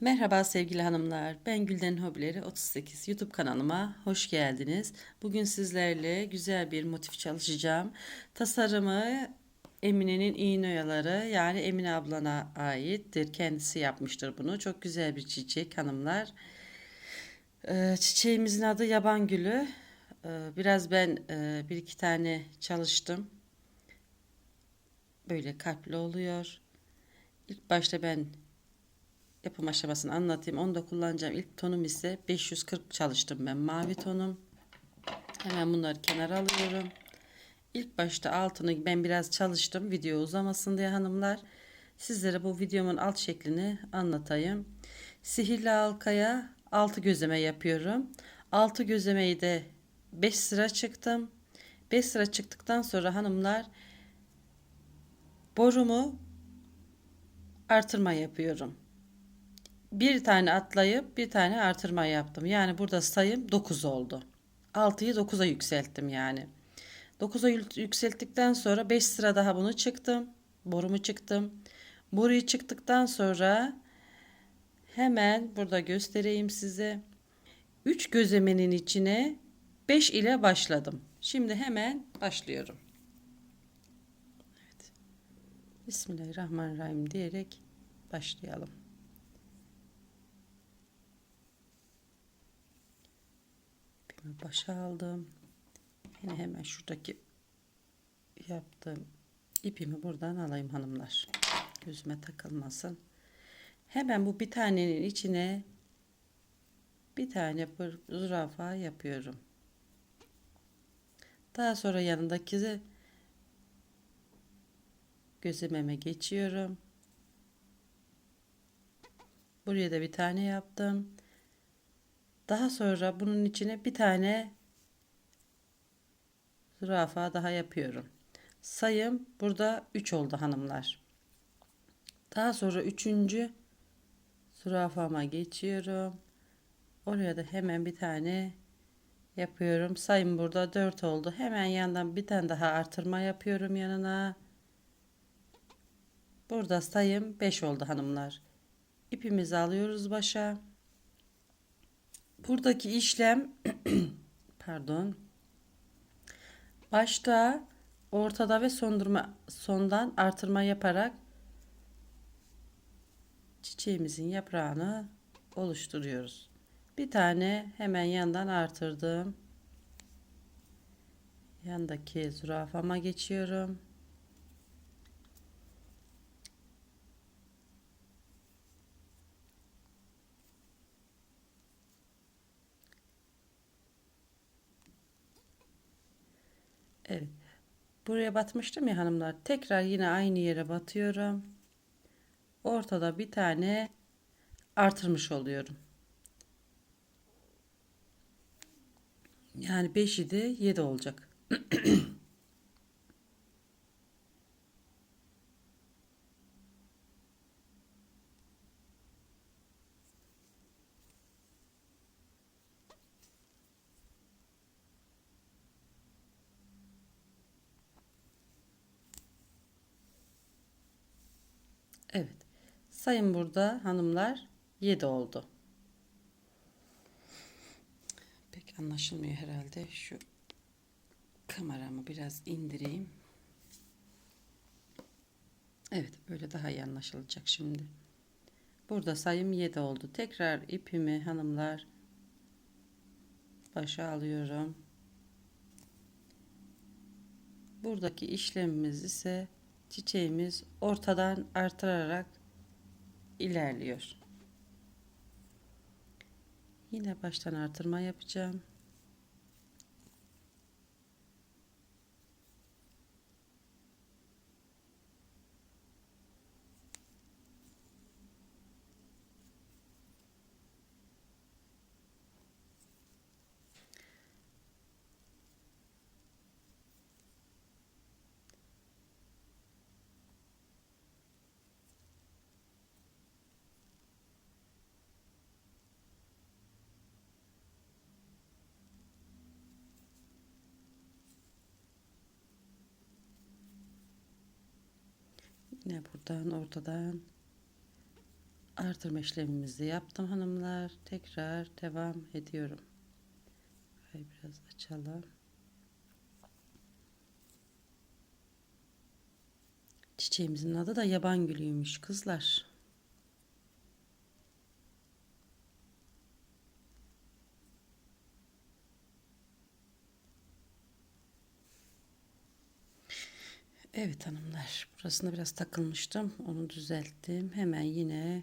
Merhaba sevgili hanımlar. Ben Gülden Hobileri 38 YouTube kanalıma hoş geldiniz. Bugün sizlerle güzel bir motif çalışacağım. Tasarımı Emine'nin iğne oyaları yani Emine ablana aittir. Kendisi yapmıştır bunu. Çok güzel bir çiçek hanımlar. Ee, çiçeğimizin adı yaban gülü. Ee, biraz ben e, bir iki tane çalıştım. Böyle kalpli oluyor. İlk başta ben yapım aşamasını anlatayım. Onu da kullanacağım. İlk tonum ise 540 çalıştım ben. Mavi tonum. Hemen bunları kenara alıyorum. İlk başta altını ben biraz çalıştım. Video uzamasın diye hanımlar. Sizlere bu videomun alt şeklini anlatayım. Sihirli halkaya 6 gözleme yapıyorum. 6 gözlemeyi de 5 sıra çıktım. 5 sıra çıktıktan sonra hanımlar borumu artırma yapıyorum bir tane atlayıp bir tane artırma yaptım. Yani burada sayım 9 oldu. 6'yı 9'a yükselttim yani. 9'a yükselttikten sonra 5 sıra daha bunu çıktım. Borumu çıktım. Boruyu çıktıktan sonra hemen burada göstereyim size. 3 gözlemenin içine 5 ile başladım. Şimdi hemen başlıyorum. Evet. Bismillahirrahmanirrahim diyerek başlayalım. Başa aldım. Yine hemen şuradaki yaptığım ipimi buradan alayım hanımlar. Gözüme takılmasın. Hemen bu bir tanenin içine bir tane zürafa yapıyorum. Daha sonra yanındaki gözlememe geçiyorum. Buraya da bir tane yaptım. Daha sonra bunun içine bir tane zürafa daha yapıyorum. Sayım burada 3 oldu hanımlar. Daha sonra üçüncü zürafama geçiyorum. Oraya da hemen bir tane yapıyorum. Sayım burada 4 oldu. Hemen yandan bir tane daha artırma yapıyorum yanına. Burada sayım 5 oldu hanımlar. İpimizi alıyoruz başa. Buradaki işlem pardon başta ortada ve sondurma sondan artırma yaparak çiçeğimizin yaprağını oluşturuyoruz. Bir tane hemen yandan artırdım. Yandaki zürafama geçiyorum. Evet. Buraya batmıştım ya hanımlar. Tekrar yine aynı yere batıyorum. Ortada bir tane artırmış oluyorum. Yani 5 idi 7 olacak. Evet. Sayın burada hanımlar 7 oldu. Pek anlaşılmıyor herhalde. Şu kameramı biraz indireyim. Evet böyle daha iyi anlaşılacak şimdi. Burada sayım 7 oldu. Tekrar ipimi hanımlar başa alıyorum. Buradaki işlemimiz ise çiçeğimiz ortadan artırarak ilerliyor. Yine baştan artırma yapacağım. Yine buradan ortadan artırma işlemimizi yaptım hanımlar. Tekrar devam ediyorum. Burayı biraz açalım. Çiçeğimizin adı da yaban gülüymüş kızlar. Evet hanımlar, burasına biraz takılmıştım. Onu düzelttim. Hemen yine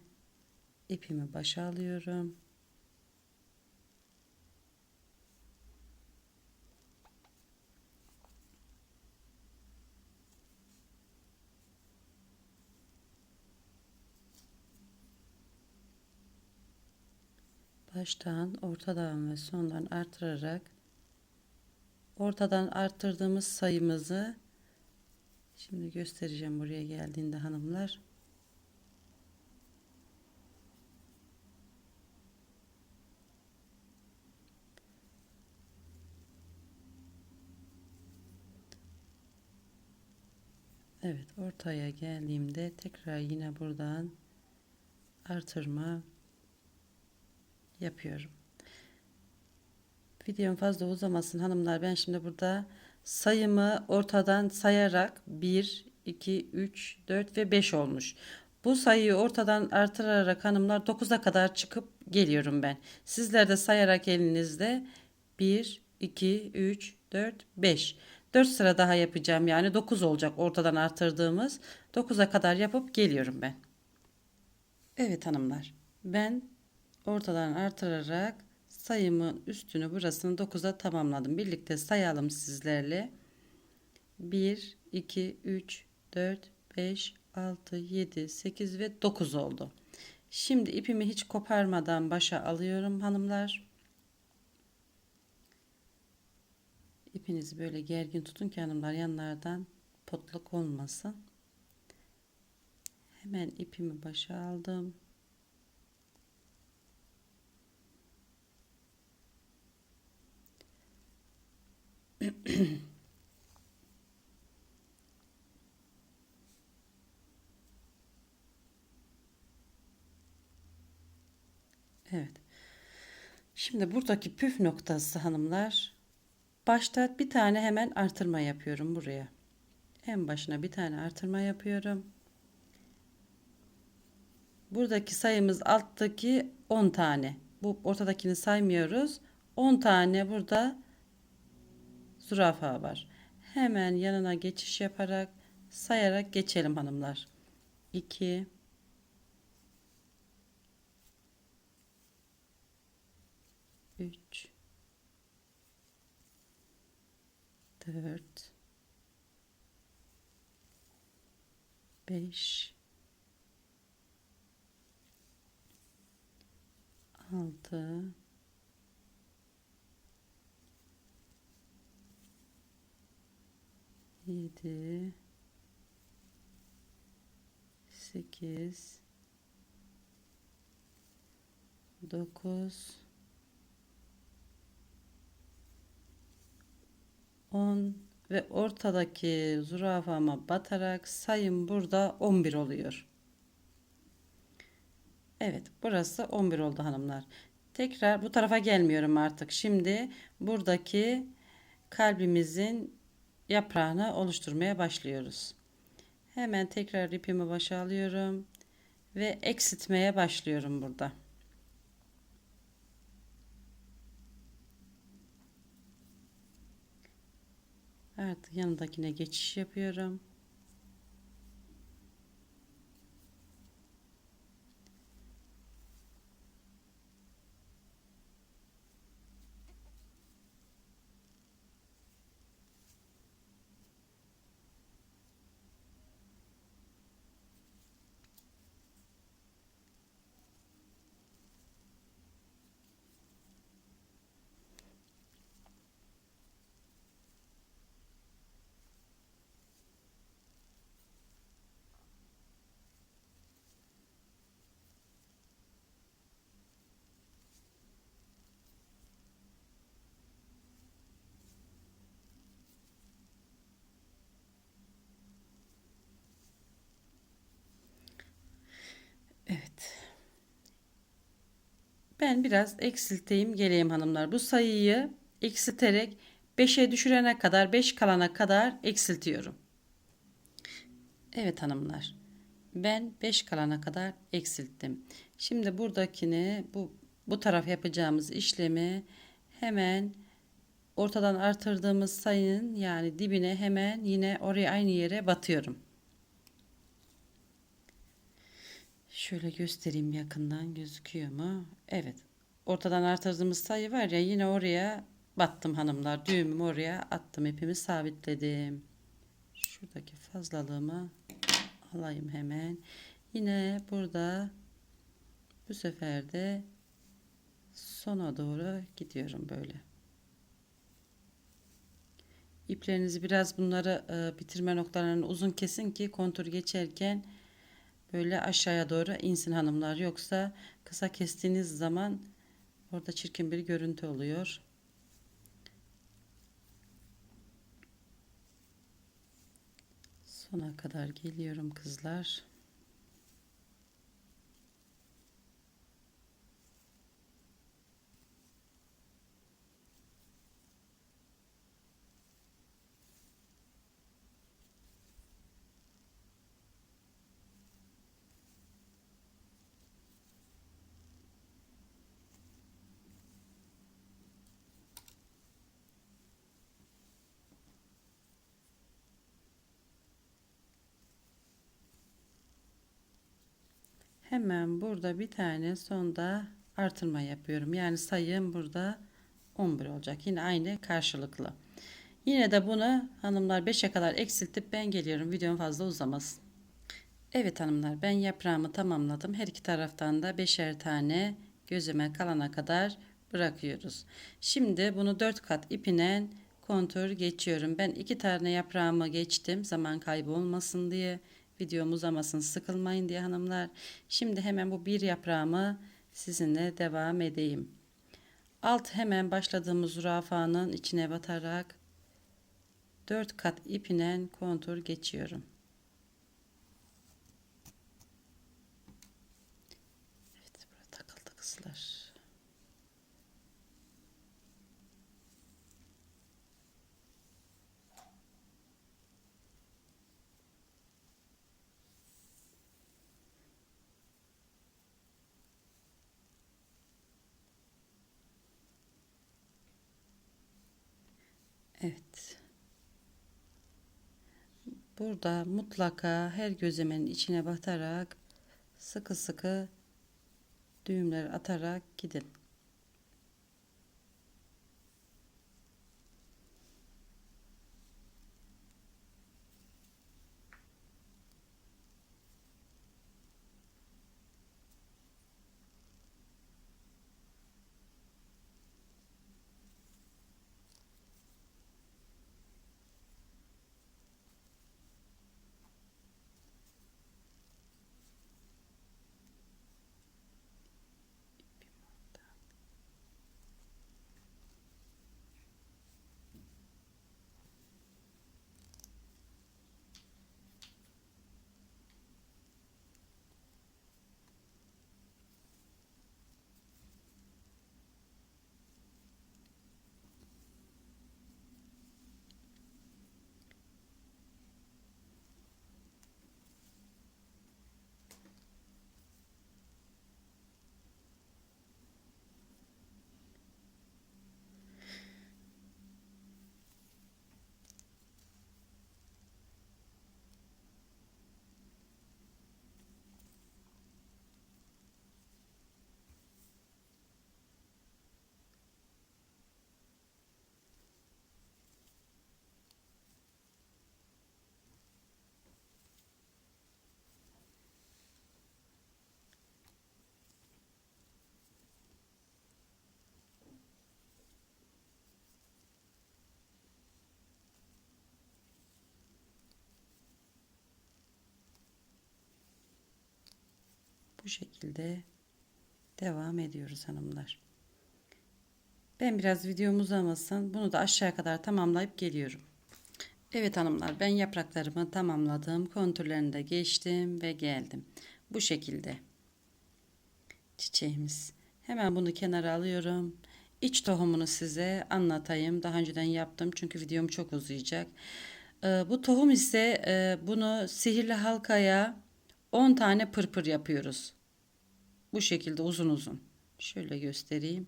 ipimi başa alıyorum. Baştan, ortadan ve sondan artırarak ortadan arttırdığımız sayımızı Şimdi göstereceğim buraya geldiğinde hanımlar. Evet ortaya geldiğimde tekrar yine buradan artırma yapıyorum. Videom fazla uzamasın hanımlar. Ben şimdi burada sayımı ortadan sayarak 1, 2, 3, 4 ve 5 olmuş. Bu sayıyı ortadan artırarak hanımlar 9'a kadar çıkıp geliyorum ben. Sizler de sayarak elinizde 1, 2, 3, 4, 5. 4 sıra daha yapacağım yani 9 olacak ortadan artırdığımız. 9'a kadar yapıp geliyorum ben. Evet hanımlar ben ortadan artırarak sayımın üstünü burasını 9'a tamamladım. Birlikte sayalım sizlerle. 1, 2, 3, 4, 5, 6, 7, 8 ve 9 oldu. Şimdi ipimi hiç koparmadan başa alıyorum hanımlar. İpinizi böyle gergin tutun ki hanımlar yanlardan potluk olmasın. Hemen ipimi başa aldım. evet. Şimdi buradaki püf noktası hanımlar. Başta bir tane hemen artırma yapıyorum buraya. En başına bir tane artırma yapıyorum. Buradaki sayımız alttaki 10 tane. Bu ortadakini saymıyoruz. 10 tane burada zürafa var. Hemen yanına geçiş yaparak sayarak geçelim hanımlar. 2 3 4 5 6 7 8 9 10 ve ortadaki zürafama batarak sayım burada 11 oluyor. Evet burası 11 oldu hanımlar. Tekrar bu tarafa gelmiyorum artık. Şimdi buradaki kalbimizin yaprağını oluşturmaya başlıyoruz. Hemen tekrar ipimi başa alıyorum ve eksiltmeye başlıyorum burada. Artık yanındakine geçiş yapıyorum. Ben biraz eksilteyim geleyim hanımlar. Bu sayıyı eksilterek 5'e düşürene kadar 5 kalana kadar eksiltiyorum. Evet hanımlar. Ben 5 kalana kadar eksilttim. Şimdi buradakini bu bu taraf yapacağımız işlemi hemen ortadan artırdığımız sayının yani dibine hemen yine oraya aynı yere batıyorum. Şöyle göstereyim yakından gözüküyor mu? Evet. Ortadan artırdığımız sayı var ya yine oraya battım hanımlar. Düğümümü oraya attım. ipimi sabitledim. Şuradaki fazlalığımı alayım hemen. Yine burada bu sefer de sona doğru gidiyorum böyle. İplerinizi biraz bunları e, bitirme noktalarını uzun kesin ki kontur geçerken böyle aşağıya doğru insin hanımlar. Yoksa kısa kestiğiniz zaman orada çirkin bir görüntü oluyor. Sona kadar geliyorum kızlar. Hemen burada bir tane sonda artırma yapıyorum. Yani sayım burada 11 olacak. Yine aynı karşılıklı. Yine de bunu hanımlar 5'e kadar eksiltip ben geliyorum. Videom fazla uzamasın. Evet hanımlar ben yaprağımı tamamladım. Her iki taraftan da 5'er tane gözüme kalana kadar bırakıyoruz. Şimdi bunu 4 kat ipinen kontur geçiyorum. Ben iki tane yaprağımı geçtim zaman kaybı olmasın diye videom uzamasın sıkılmayın diye hanımlar. Şimdi hemen bu bir yaprağımı sizinle devam edeyim. Alt hemen başladığımız zürafanın içine batarak 4 kat ipinen kontur geçiyorum. Evet burada takıldı kızlar. Evet. Burada mutlaka her gözlemenin içine batarak sıkı sıkı düğümler atarak gidin. Bu şekilde devam ediyoruz hanımlar. Ben biraz videom uzamasın. Bunu da aşağıya kadar tamamlayıp geliyorum. Evet hanımlar ben yapraklarımı tamamladım. Kontürlerini de geçtim ve geldim. Bu şekilde çiçeğimiz. Hemen bunu kenara alıyorum. İç tohumunu size anlatayım. Daha önceden yaptım çünkü videom çok uzayacak. Ee, bu tohum ise e, bunu sihirli halkaya 10 tane pırpır yapıyoruz. Bu şekilde uzun uzun. Şöyle göstereyim.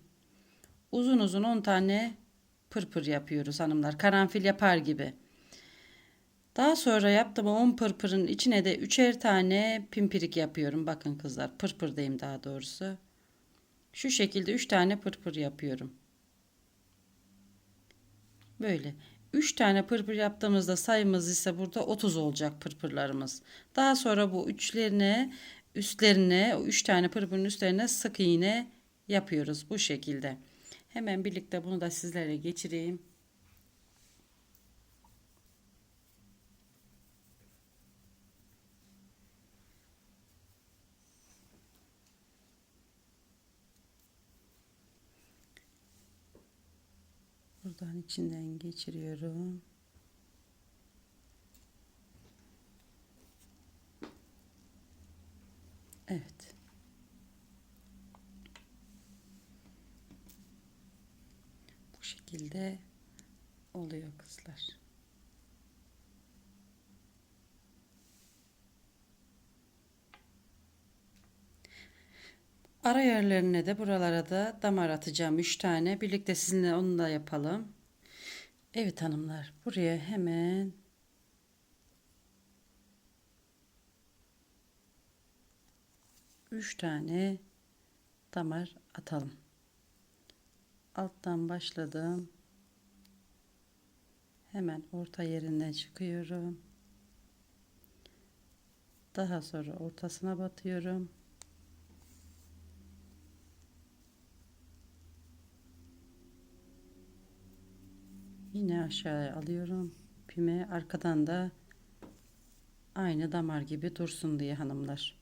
Uzun uzun 10 tane pırpır yapıyoruz hanımlar. Karanfil yapar gibi. Daha sonra yaptığım 10 pırpırın içine de üçer tane pimpirik yapıyorum. Bakın kızlar pırpırdayım daha doğrusu. Şu şekilde 3 tane pırpır yapıyorum. Böyle. 3 tane pırpır yaptığımızda sayımız ise burada 30 olacak pırpırlarımız. Daha sonra bu üçlerine üstlerine o 3 tane pırpırın üstlerine sık iğne yapıyoruz bu şekilde. Hemen birlikte bunu da sizlere geçireyim. Buradan içinden geçiriyorum. Evet. Bu şekilde oluyor kızlar. Ara yerlerine de buralara da damar atacağım 3 tane. Birlikte sizinle onu da yapalım. Evet hanımlar buraya hemen üç tane damar atalım. Alttan başladım. Hemen orta yerinden çıkıyorum. Daha sonra ortasına batıyorum. Yine aşağıya alıyorum. Pime arkadan da aynı damar gibi dursun diye hanımlar.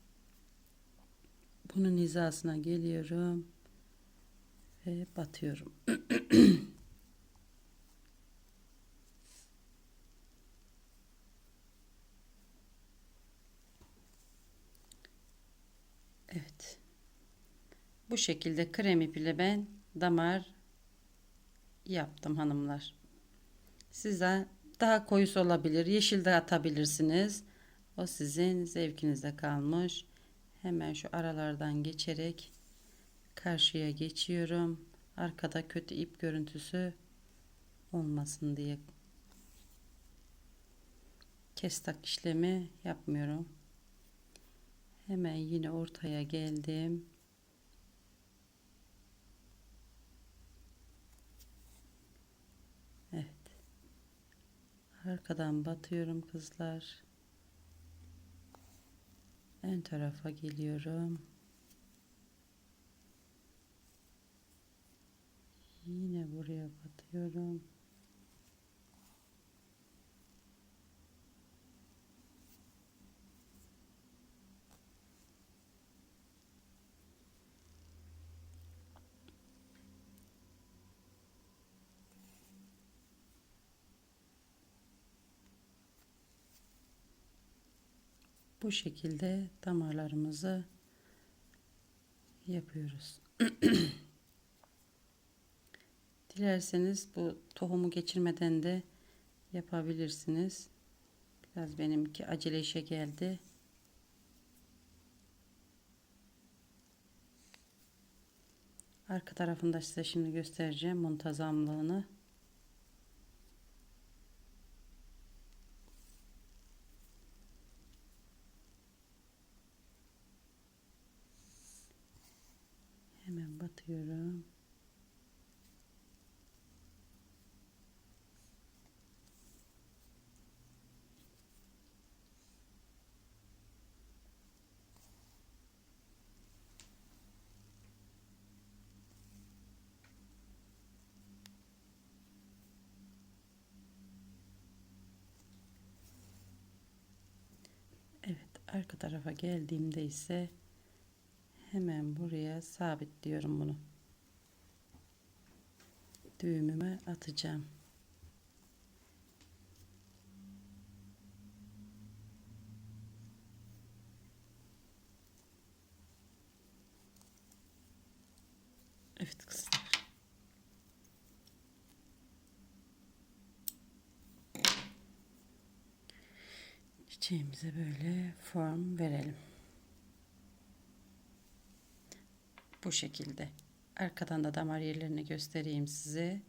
Bunun hizasına geliyorum ve batıyorum. evet. Bu şekilde krem ipiyle ben damar yaptım hanımlar. Size daha koyusu olabilir. Yeşil de atabilirsiniz. O sizin zevkinize kalmış. Hemen şu aralardan geçerek karşıya geçiyorum. Arkada kötü ip görüntüsü olmasın diye kestak işlemi yapmıyorum. Hemen yine ortaya geldim. Arkadan batıyorum kızlar. Ön tarafa geliyorum. Yine buraya batıyorum. Bu şekilde damarlarımızı yapıyoruz. Dilerseniz bu tohumu geçirmeden de yapabilirsiniz. Biraz benimki acele işe geldi. Arka tarafında size şimdi göstereceğim muntazamlığını. kapatıyorum. Evet arka tarafa geldiğimde ise hemen buraya sabitliyorum bunu. Düğümüme atacağım. Evet kızlar. Çiçeğimize böyle form verelim. Bu şekilde. Arkadan da damar yerlerini göstereyim size.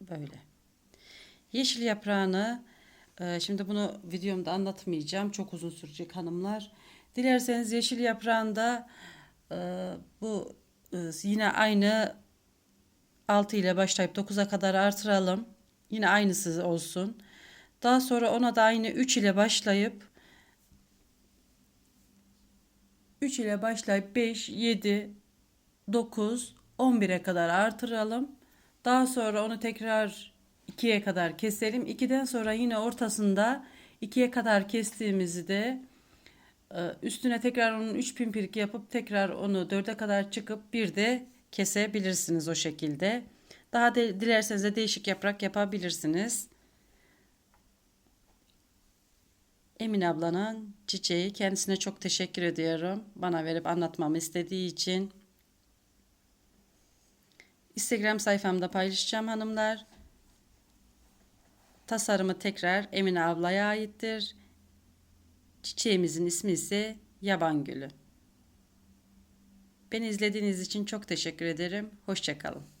Böyle. Yeşil yaprağını e, şimdi bunu videomda anlatmayacağım. Çok uzun sürecek hanımlar. Dilerseniz yeşil yaprağında e, bu e, yine aynı 6 ile başlayıp 9'a kadar artıralım. Yine aynısı olsun. Daha sonra ona da aynı 3 ile başlayıp 3 ile başlayıp 5, 7, 9, 11'e kadar artıralım. Daha sonra onu tekrar 2'ye kadar keselim. 2'den sonra yine ortasında 2'ye kadar kestiğimizi de e, üstüne tekrar onun 3 pimpirlik yapıp tekrar onu 4'e kadar çıkıp bir de kesebilirsiniz o şekilde. Daha de, dilerseniz de değişik yaprak yapabilirsiniz. Emin ablanın çiçeği kendisine çok teşekkür ediyorum. Bana verip anlatmamı istediği için. Instagram sayfamda paylaşacağım hanımlar. Tasarımı tekrar Emine ablaya aittir. Çiçeğimizin ismi ise yaban gülü. Beni izlediğiniz için çok teşekkür ederim. Hoşçakalın.